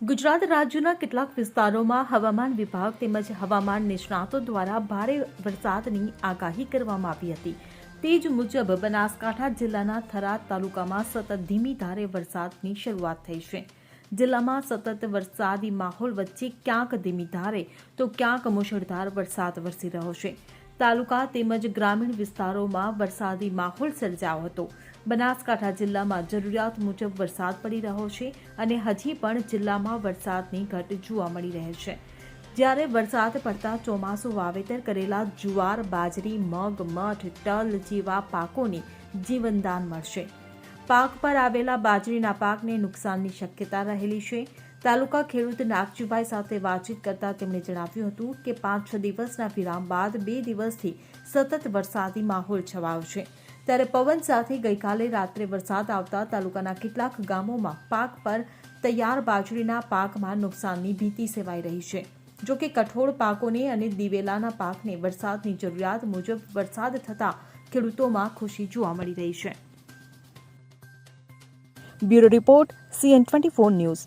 ગુજરાત રાજ્યના કેટલાક વિસ્તારોમાં હવામાન વિભાગ તેમજ હવામાન નિષ્ણાતો દ્વારા ભારે વરસાદની આગાહી કરવામાં આવી હતી. તે જ મુજબ બનાસકાંઠા જિલ્લાના થરાદ તાલુકામાં સતત ધીમી ધારે વરસાદની શરૂઆત થઈ છે. જિલ્લામાં સતત વરસાદી માહોલ વચ્ચે ક્યાંક ધીમી ધારે તો ક્યાંક મુશળધાર વરસાદ વરસી રહ્યો છે. તાલુકા તેમજ ગ્રામીણ વિસ્તારોમાં વરસાદી માહોલ સર્જાયો હતો. બનાસકાંઠા જિલ્લામાં જરૂરિયાત મુજબ વરસાદ પડી રહ્યો છે અને હજી પણ જિલ્લામાં વરસાદની ઘટ જોવા મળી રહે છે. જ્યારે વરસાદ પડતા ચોમાસું વાવેતર કરેલા જુવાર, બાજરી, મગ, મઠ, તલ જેવા પાકોને જીવનદાન મળશે. પાક પર આવેલા બાજરીના પાકને નુકસાનની શક્યતા રહેલી છે. તાલુકા ખેડૂત નાગજીભાઈ સાથે વાતચીત કરતા તેમણે જણાવ્યું હતું કે પાંચ છ દિવસના વિરામ બાદ બે દિવસથી સતત વરસાદી માહોલ છવાયો છે. ત્યારે પવન સાથે ગઈકાલે રાત્રે વરસાદ આવતા તાલુકાના કેટલાક ગામોમાં પાક પર તૈયાર બાજરીના પાકમાં નુકસાનની ભીતિ સેવાઈ રહી છે. જો કે કઠોળ પાકોને અને દિવેલાના પાકને વરસાદની જરૂરિયાત મુજબ વરસાદ થતાં ખેડૂતોમાં ખુશી જોવા મળી રહી છે. Bureau report, CN twenty four news.